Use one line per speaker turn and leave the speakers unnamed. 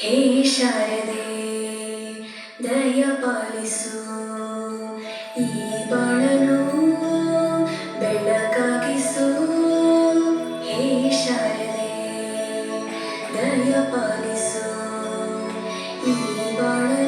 ಹೇ ಶಾರದೆ ದಯಪಾಲಿಸು. ಈ ಬಾಳನು ಬೆಳಕಾಗಿಸು ಹೇ ಶಾರದೆ ದಯಪಾಲಿಸು. ಈ ಬಾಳನು